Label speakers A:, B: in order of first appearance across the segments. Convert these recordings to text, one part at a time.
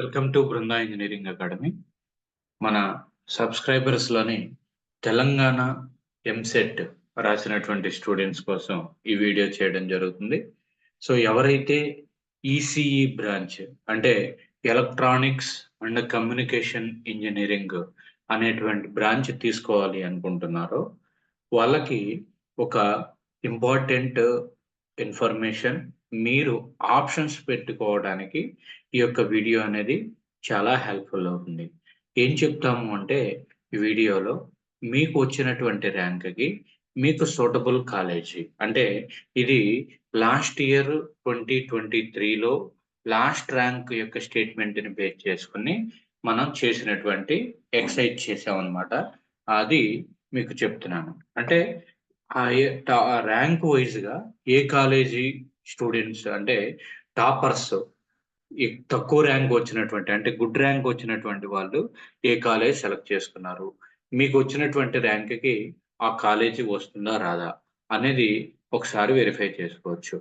A: Welcome to Brinda engineering academy. మన సబ్స్క్రైబర్స్లోని తెలంగాణ ఎంసెట్ రాసినటువంటి స్టూడెంట్స్ కోసం ఈ వీడియో చేయడం జరుగుతుంది. సో ఎవరైతే ఈసీఈ బ్రాంచ్ అంటే ఎలక్ట్రానిక్స్ అండ్ కమ్యూనికేషన్ ఇంజనీరింగ్ అనేటువంటి బ్రాంచ్ తీసుకోవాలి అనుకుంటున్నారో వాళ్ళకి ఒక ఇంపార్టెంట్ ఇన్ఫర్మేషన్ మీరు ఆప్షన్స్ పెట్టుకోవడానికి ఈ యొక్క వీడియో అనేది చాలా హెల్ప్ఫుల్ అవుతుంది. ఏం చెప్తాము అంటే ఈ వీడియోలో మీకు వచ్చినటువంటి ర్యాంక్కి మీకు సూటబుల్ కాలేజీ అంటే ఇది లాస్ట్ ఇయర్ ట్వంటీ ట్వంటీ త్రీలో లాస్ట్ ర్యాంక్ యొక్క స్టేట్మెంట్ని బేస్ చేసుకుని మనం చేసినటువంటి ఎక్సైజ్ చేసామన్నమాట. అది మీకు చెప్తున్నాను. అంటే ఆ ర్యాంక్ వైజ్గా ఏ కాలేజీ స్టూడెంట్స్ అంటే టాపర్స్ తక్కువ ర్యాంక్ వచ్చినటువంటి అంటే గుడ్ ర్యాంక్ వచ్చినటువంటి వాళ్ళు ఏ కాలేజ్ సెలెక్ట్ చేసుకున్నారు? మీకు వచ్చినటువంటి ర్యాంక్కి ఆ కాలేజీ వస్తుందా రాదా? అనేది ఒకసారి వెరిఫై చేసుకోవచ్చు.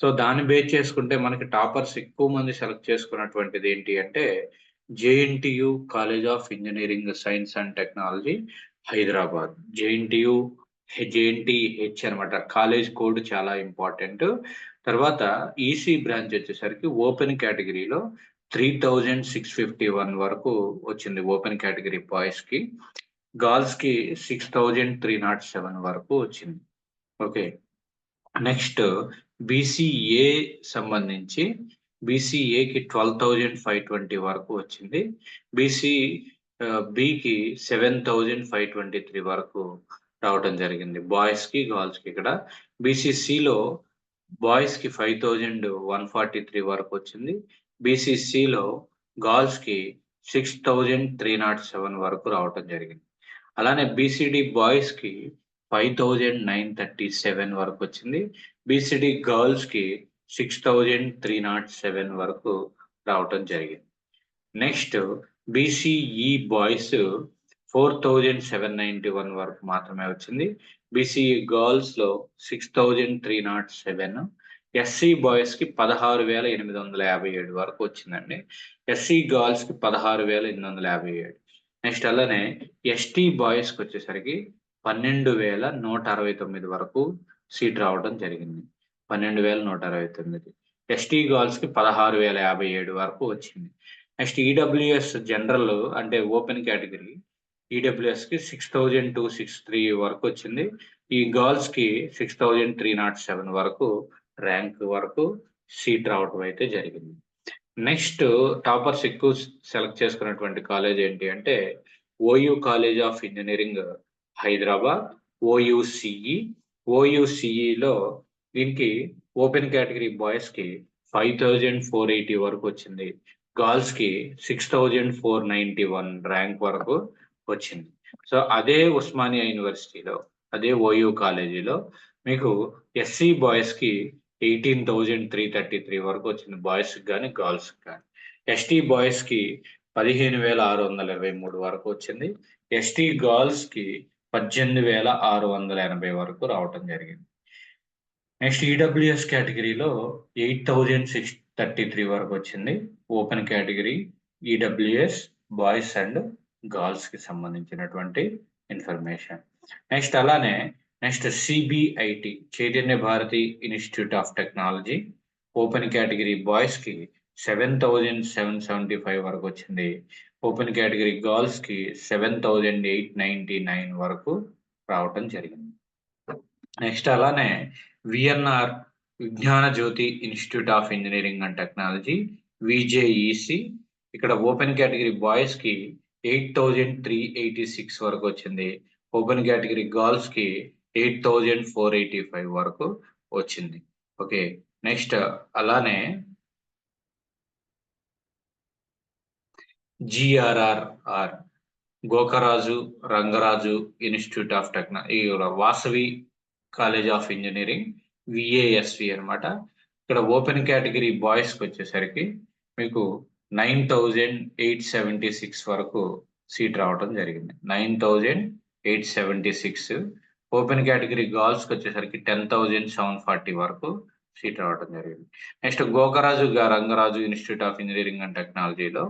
A: సో దాన్ని బేస్ చేసుకుంటే మనకి టాపర్స్ ఎక్కువ మంది సెలెక్ట్ చేసుకున్నటువంటిది ఏంటి అంటే JNTU college of engineering science and technology Hyderabad. JNTU JNTH అనమాట. కాలేజ్ కోడ్ చాలా ఇంపార్టెంట్. తర్వాత ఈసీ బ్రాంచ్ వచ్చేసరికి ఓపెన్ కేటగిరీలో three thousand six fifty one వరకు వచ్చింది ఓపెన్ కేటగిరీ బాయ్స్కి. గర్ల్స్కి six thousand three nought seven వరకు వచ్చింది. ఓకే. నెక్స్ట్ బీసీఏ సంబంధించి బీసీఏకి ట్వెల్వ్ థౌజండ్ ఫైవ్ ట్వంటీ వరకు వచ్చింది. BC బికి seven thousand five twenty three వరకు రావడం జరిగింది. బాయ్స్కి గర్ల్స్కి ఇక్కడ. బీసీసీలో బాయ్స్కి five thousand one forty three వరకు వచ్చింది. బీసీసీలో గర్ల్స్కి six thousand three nought seven వరకు రావటం జరిగింది. అలానే బీసీడి బాయ్స్కి five thousand nine thirty seven వరకు వచ్చింది. బీసీడి గర్ల్స్కి six thousand three nought seven వరకు రావటం జరిగింది. Next BCE boys four thousand seven ninety one వరకు మాత్రమే వచ్చింది. BCE గర్ల్స్లో six thousand three nought seven SC బాయ్స్కి పదహారు వేల ఎనిమిది వందల యాభై ఏడు వరకు వచ్చిందండి. ఎస్సీ గర్ల్స్కి పదహారు వేల ఎనిమిది వందల యాభై ఏడు. నెక్స్ట్ అలానే ఎస్టీ బాయ్స్కి వచ్చేసరికి పన్నెండు వేల నూట అరవై తొమ్మిది వరకు సీట్ రావడం జరిగింది. పన్నెండు వేల నూట అరవై తొమ్మిది. ఎస్టీ గర్ల్స్కి పదహారు వేల యాభై ఏడు వరకు వచ్చింది. నెక్స్ట్ ఈడబ్ల్యూఎస్ జనరల్ అంటే open category ఈడబ్ల్యూఎస్కి six thousand two six three వరకు వచ్చింది. ఈ గర్ల్స్కి six thousand three nought seven వరకు ర్యాంక్ వరకు సీట్ రావటం అయితే జరిగింది. నెక్స్ట్ టాపర్స్ ఎక్కువ సెలెక్ట్ చేసుకున్నటువంటి కాలేజ్ ఏంటి అంటే OU college of engineering Hyderabad OUCE ఓయూసిఈలో దీనికి ఓపెన్ కేటగిరీ బాయ్స్కి ఫైవ్ థౌజండ్ ఫోర్ ఎయిటీ వరకు వచ్చింది. గర్ల్స్కి six thousand four ninety one rank వరకు వచ్చింది. సో అదే ఉస్మానియా యూనివర్సిటీలో అదే ఓయూ కాలేజీలో మీకు ఎస్సీ బాయ్స్కి eighteen thousand three thirty three వరకు వచ్చింది బాయ్స్కి కానీ గర్ల్స్కి కానీ ఎస్టీ బాయ్స్కి పదిహేను వేల ఆరు వందల ఇరవై మూడు వరకు వచ్చింది. ఎస్టీ గర్ల్స్కి పద్దెనిమిది వేల ఆరు వందల ఎనభై వరకు రావటం జరిగింది. నెక్స్ట్ ఈడబ్ల్యూఎస్ కేటగిరీలో eight thousand six thirty three వరకు వచ్చింది. Open category EWS boys and గర్ల్స్కి సంబంధించినటువంటి ఇన్ఫర్మేషన్. నెక్స్ట్ అలానే next CBIT Chaitanya Bharathi institute of technology open category బాయ్స్కి seven thousand seven seventy five వరకు వచ్చింది. ఓపెన్ కేటగిరీ గర్ల్స్కి seven thousand eight ninety nine వరకు రావటం జరిగింది. నెక్స్ట్ అలానే VNR Vignana Jyothi institute of engineering and technology VJEC ఇక్కడ open category బాయ్స్కి eight thousand three eighty six వరకు వచ్చింది. ఓపెన్ కేటగిరీ గర్ల్స్కి eight thousand four eighty five వరకు వచ్చింది. ఓకే నెక్స్ట్ అలానే GRRR Gokaraju Rangaraju institute of technology Vasavi college of engineering VASV అనమాట ఇక్కడ ఓపెన్ కేటగిరీ బాయ్స్కి వచ్చేసరికి మీకు nine thousand eight seventy six వరకు సీట్ రావడం జరిగింది. Nine thousand eight seventy six open category గర్ల్స్కి వచ్చేసరికి టెన్ థౌజండ్ సెవెన్ ఫార్టీ వరకు సీట్ రావడం జరిగింది. Next Gokaraju Rangaraju institute of engineering and టెక్నాలజీలో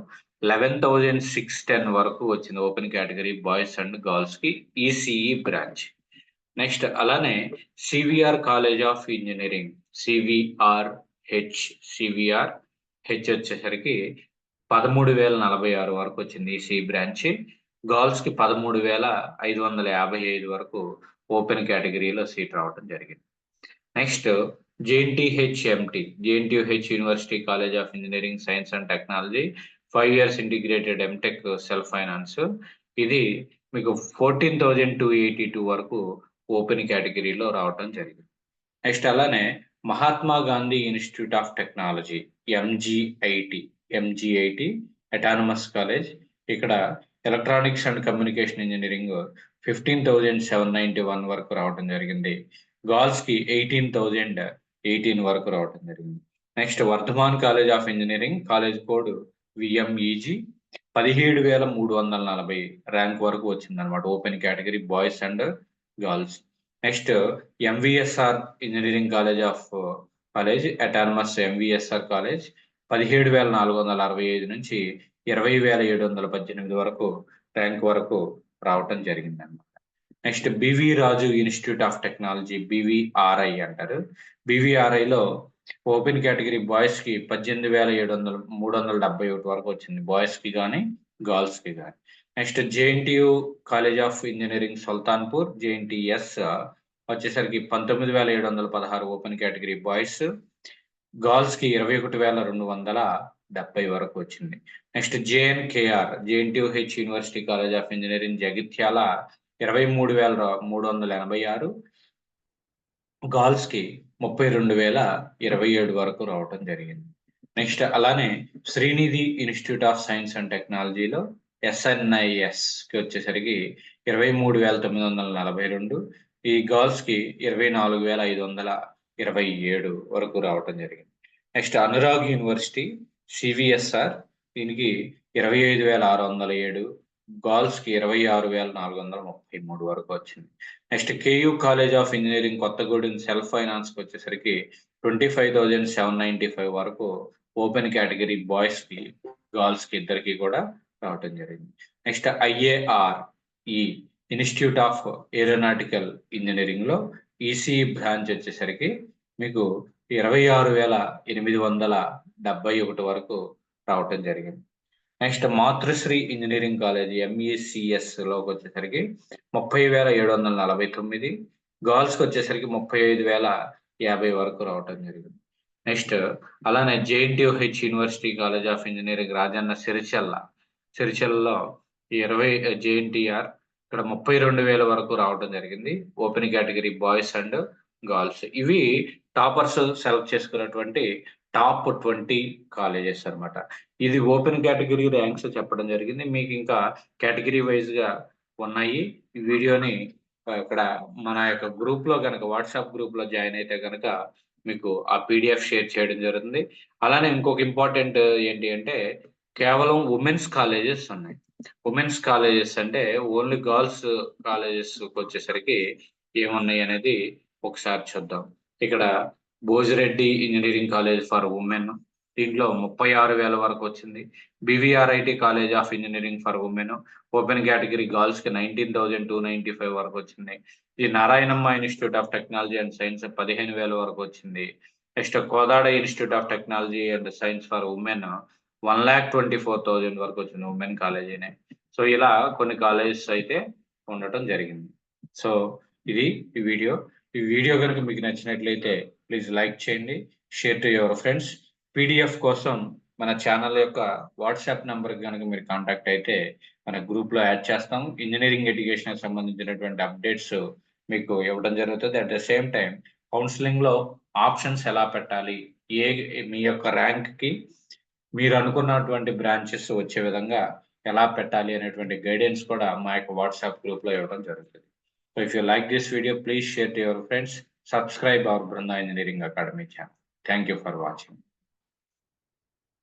A: లెవెన్ థౌజండ్ సిక్స్ టెన్ వరకు వచ్చింది ఓపెన్ కేటగిరీ బాయ్స్ అండ్ గర్ల్స్కి ఈసీఈ బ్రాంచ్. నెక్స్ట్ అలానే CVR college of engineering CVR H CVR H వచ్చేసరికి పదమూడు వేల నలభై ఆరు వరకు వచ్చింది ఈసీ బ్రాంచ్ గర్ల్స్కి పదమూడు వేల ఐదు వందల యాభై ఐదు వరకు ఓపెన్ కేటగిరీలో సీట్ రావడం జరిగింది. Next JNTHMT JNTH university college of engineering science and technology five years integrated MTech self finance ఇది మీకు fourteen thousand two eighty two వరకు ఓపెన్ కేటగిరీలో రావడం జరిగింది. నెక్స్ట్ అలానే Mahatma Gandhi institute of technology MGIT MGIT autonomous college ఇక్కడ electronics and communication engineering fifteen thousand seven ninety one వరకు రావడం జరిగింది. గర్ల్స్కి ఎయిటీన్ థౌజండ్ ఎయిటీన్ వరకు రావడం జరిగింది. Next Vardhaman college of engineering college code VMEG పదిహేడు వేల మూడు వందల నలభై ర్యాంక్ వరకు వచ్చింది అనమాట open category boys and girls next MVSR engineering college of college autonomous MVSR college పదిహేడు వేల నాలుగు వందల అరవై ఐదు నుంచి ఇరవై వేల ఏడు వందల పద్దెనిమిది వరకు ర్యాంక్ వరకు రావటం జరిగిందన్నమాట. Next BV Raju institute of technology BVRI అంటారు. బివిఆర్ఐలో ఓపెన్ కేటగిరీ బాయ్స్కి పద్దెనిమిది వేల ఏడు వందల మూడు వందల డెబ్బై ఒకటి వరకు వచ్చింది. బాయ్స్కి కానీ గర్ల్స్కి కానీ next JNTU college of engineering Sultanpur JNTS వచ్చేసరికి పంతొమ్మిది వేల ఏడు వందల పదహారు ఓపెన్ కేటగిరీ బాయ్స్ గర్ల్స్కి ఇరవై ఒకటి వేల రెండు వందల డెబ్బై వరకు వచ్చింది. Next JNKR JNTH university college of engineering Jagtial ఇరవై మూడు వేల మూడు వందల ఎనభై ఆరు గర్ల్స్కి ముప్పై రెండు వేల ఇరవై ఏడు వరకు రావటం జరిగింది. నెక్స్ట్ అలానే Srinidhi institute of science and టెక్నాలజీలో ఎస్ఎన్ఐఎస్కి వచ్చేసరికి ఇరవై మూడు వేల తొమ్మిది వందల నలభై రెండు ఈ గర్ల్స్కి ఇరవై నాలుగు వేల ఐదు వందల ఇరవై ఏడు వరకు రావటం జరిగింది. నెక్స్ట్ అనురాగ్ యూనివర్సిటీ సివిఎస్ఆర్ దీనికి ఇరవై ఐదు వేల ఆరు వందల ఏడు గర్ల్స్కి ఇరవై ఆరు వేల నాలుగు వందల ముప్పై మూడు వరకు వచ్చింది. Next KU college of engineering Kothagudem self ఫైనాన్స్కి వచ్చేసరికి twenty five thousand seven ninety five వరకు ఓపెన్ కేటగిరీ బాయ్స్కి గర్ల్స్కి ఇద్దరికి కూడా రావటం జరిగింది. Next IAR E institute of aeronautical ఇంజనీరింగ్లో ఈసీ బ్రాంచ్ వచ్చేసరికి మీకు ఇరవై ఆరు వేల ఎనిమిది వందల డెబ్బై ఒకటి వరకు రావటం జరిగింది. నెక్స్ట్ మాతృశ్రీ ఇంజనీరింగ్ కాలేజ్ ఎంఈసిఎస్లోకి వచ్చేసరికి ముప్పై వేల ఏడు వందల నలభై తొమ్మిది. గర్ల్స్కి వచ్చేసరికి ముప్పై ఐదు వేల యాభై వరకు రావటం జరిగింది. నెక్స్ట్ అలానే JNTH university college of engineering Rajanna Sircilla. సిరిచెల్లలో ఇరవై జేఎన్టీఆర్ ఇక్కడ ముప్పై రెండు వేల వరకు రావడం జరిగింది. Open category boys and girls ఇవి టాపర్స్ సెలెక్ట్ చేసుకున్నటువంటి టాప్ ట్వంటీ కాలేజెస్ అన్నమాట. ఇది ఓపెన్ కేటగిరీ ర్యాంక్స్ చెప్పడం జరిగింది. మీకు ఇంకా కేటగిరీ వైజ్గా ఉన్నాయి. ఈ వీడియోని ఇక్కడ మన యొక్క గ్రూప్లో కనుక వాట్సాప్ గ్రూప్లో జాయిన్ అయితే కనుక మీకు ఆ పీడిఎఫ్ షేర్ చేయడం జరుగుతుంది. అలానే ఇంకొక ఇంపార్టెంట్ ఏంటి అంటే కేవలం ఉమెన్స్ కాలేజెస్ ఉన్నాయి. ఉమెన్స్ కాలేజెస్ అంటే ఓన్లీ గర్ల్స్ కాలేజెస్ వచ్చేసరికి ఏమున్నాయి అనేది ఒకసారి చూద్దాం. ఇక్కడ Bhojireddy engineering college for women దీంట్లో ముప్పై ఆరు వేల వరకు వచ్చింది. BVRIT college of engineering for women open category గర్ల్స్కి nineteen thousand two ninety five వరకు వచ్చింది. ఈ Narayanamma institute of technology and science పదిహేను వేల వరకు వచ్చింది. Next Kodada institute of technology and science for women one lakh twenty four thousand వరకు వచ్చింది ఉమెన్ కాలేజీనే సో ఇలా కొన్ని కాలేజెస్ అయితే ఉండటం జరిగింది. సో ఇది ఈ వీడియో. ఈ వీడియో కనుక మీకు నచ్చినట్లయితే ప్లీజ్ లైక్ చేయండి share to your friends. PDF కోసం మన ఛానల్ యొక్క వాట్సాప్ నెంబర్కి కనుక మీరు కాంటాక్ట్ అయితే మన గ్రూప్లో యాడ్ చేస్తాం. ఇంజనీరింగ్ ఎడ్యుకేషన్కి సంబంధించినటువంటి అప్డేట్స్ మీకు ఇవ్వడం జరుగుతుంది. అట్ ద సేమ్ టైం కౌన్సిలింగ్లో ఆప్షన్స్ ఎలా పెట్టాలి? ఏ మీ యొక్క ర్యాంక్కి మీరు అనుకున్నటువంటి బ్రాంచెస్ వచ్చే విధంగా ఎలా పెట్టాలి అనేటువంటి గైడెన్స్ కూడా మా యొక్క వాట్సాప్ గ్రూప్లో ఇవ్వడం జరుగుతుంది. So if you like this video please share to your friends subscribe our Brinda engineering academy channel thank you for watching